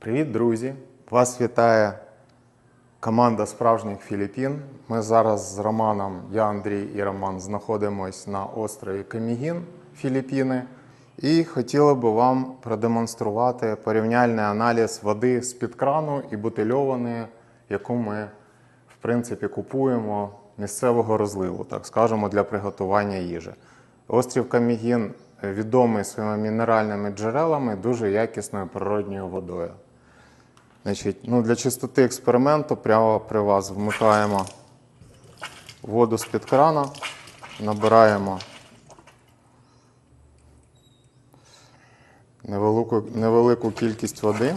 Привіт, друзі! Вас вітає команда справжніх Філіппін. Ми зараз з Романом, я Андрій і Роман знаходимося на острові Камігін, Філіппіни. І хотіли би вам продемонструвати порівняльний аналіз води з-під крану і бутильованої, яку ми, в принципі, купуємо місцевого розливу, так скажемо, для приготування їжі. Острів Камігін відомий своїми мінеральними джерелами, дуже якісною природньою водою. Значить, ну, для чистоти експерименту прямо при вас вмикаємо воду з-під крана, набираємо невелику, невелику кількість води.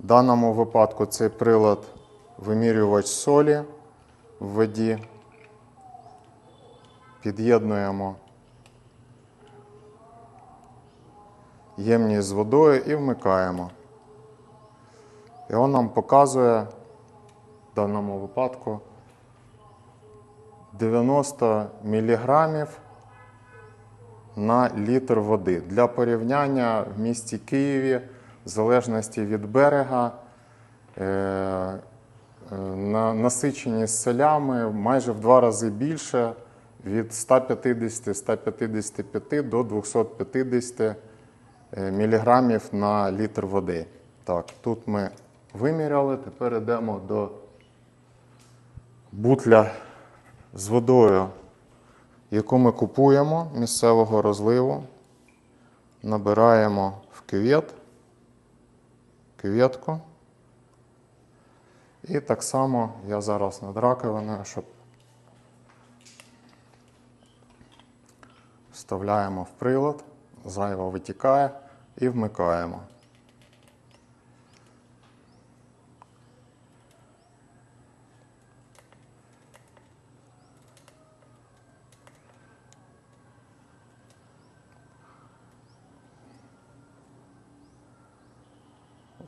В даному випадку цей прилад вимірювач солі в воді. Під'єднуємо ємність з водою і вмикаємо. І він нам показує в даному випадку 90 мг на літр води. Для порівняння в місті Києві, в залежності від берега, е, е, на насиченість солями майже в два рази більше від 150-155 до 250 міліграмів на літр води. Так, тут ми виміряли, тепер йдемо до бутля з водою, яку ми купуємо місцевого розливу. Набираємо в кювет, кюветку. І так само я зараз над раковиною, щоб вставляємо в прилад, зайво витікає і вмикаємо.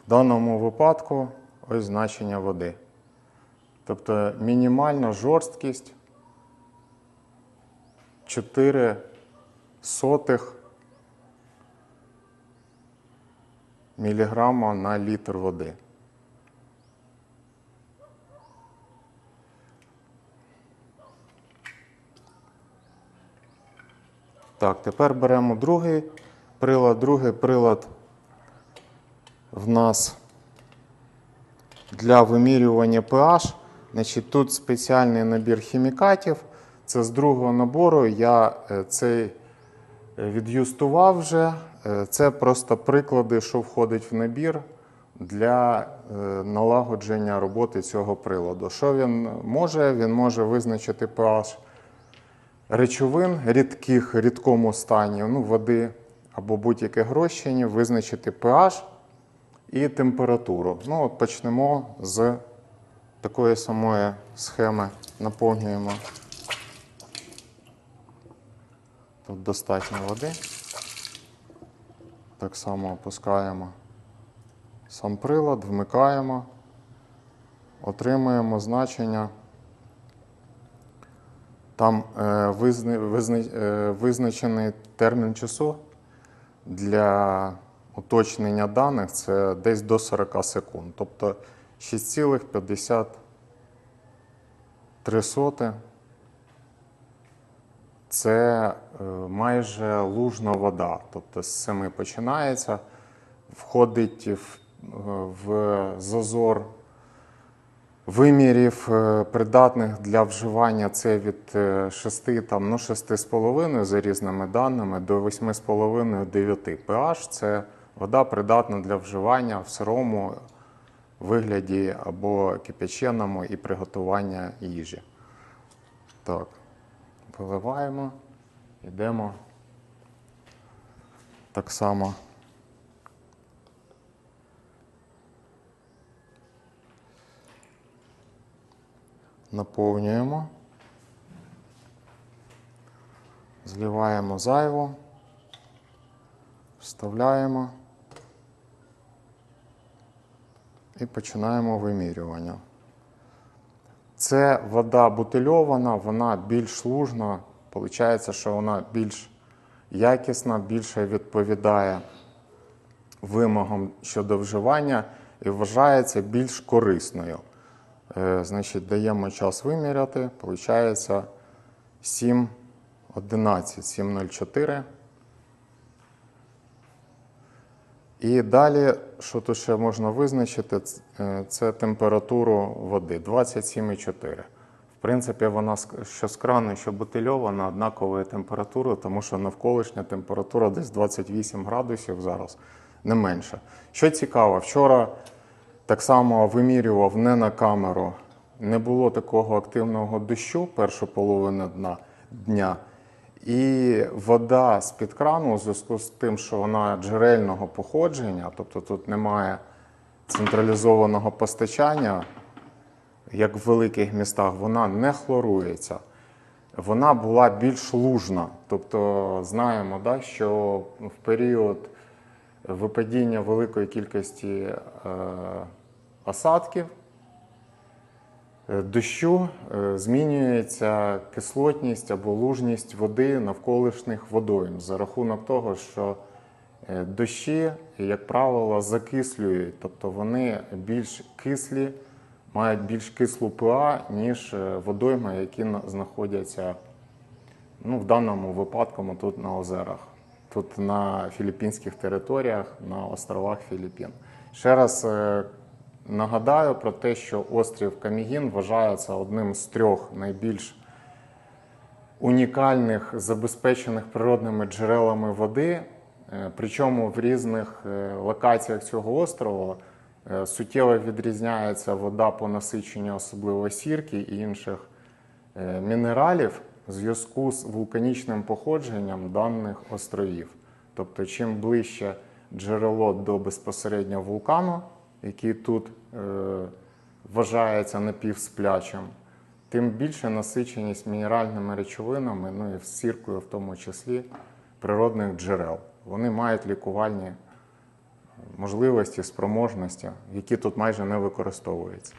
В даному випадку ось значення води. Тобто мінімальна жорсткість 4 сотих міліграма на літр води. Так, тепер беремо другий прилад. Другий прилад в нас для вимірювання pH. Значить, тут спеціальний набір хімікатів. Це з другого набору я е, цей від'юстував вже. Е, Це просто приклади, що входить в набір для е, налагодження роботи цього приладу. Що він може? Він може визначити pH речовин рідких, рідкому стані, ну, води або будь-яке розчині, визначити pH і температуру. Ну, от почнемо з такої самої схеми. Наповнюємо. Тут достатньо води. Так само опускаємо сам прилад, вмикаємо, отримуємо значення. Там е, визна, визна, е, визначений термін часу для уточнення даних це десь до 40 секунд. Тобто 6,53 це е, майже лужна вода. Тобто з 7 починається, входить в, в зазор вимірів е, придатних для вживання це від 6, там, ну, 6,5 за різними даними до 8,5-9 pH. Це вода придатна для вживання в сирому вигляді або кипяченому і приготування їжі. Так, виливаємо, йдемо так само. Наповнюємо, зливаємо зайву, вставляємо і починаємо вимірювання. Це вода бутильована, вона більш лужна, виходить, що вона більш якісна, більше відповідає вимогам щодо вживання і вважається більш корисною. Е, Значить, даємо час виміряти, виходить 7,11, 7,04. І далі, що тут ще можна визначити, е, це температуру води 27,4. В принципі, вона що з крану, що бутильована однакової температури, тому що навколишня температура десь 28 градусів зараз, не менше. Що цікаво, вчора так само вимірював не на камеру. Не було такого активного дощу першу половину дна, дня. І вода з-під крану, у зв'язку з тим, що вона джерельного походження, тобто тут немає централізованого постачання, як в великих містах, вона не хлорується. Вона була більш лужна. Тобто знаємо, да, що в період випадіння великої кількості е, осадків, дощу е, змінюється кислотність або лужність води навколишніх водойм за рахунок того, що е, дощі, як правило, закислюють, тобто вони більш кислі, мають більш кислу ПА, ніж е, водойми, які знаходяться ну, в даному випадку тут на озерах, тут на філіппінських територіях, на островах Філіппін. Ще раз е, нагадаю про те, що острів Камігін вважається одним з трьох найбільш унікальних забезпечених природними джерелами води. Е, Причому в різних е, локаціях цього острова е, суттєво відрізняється вода по насиченню, особливо сірки і інших мінералів в зв'язку з вулканічним походженням даних островів. Тобто, чим ближче джерело до безпосередньо вулкану, який тут е, вважається напівсплячим, тим більше насиченість мінеральними речовинами, ну і сіркою в тому числі природних джерел. Вони мають лікувальні можливості, спроможності, які тут майже не використовуються.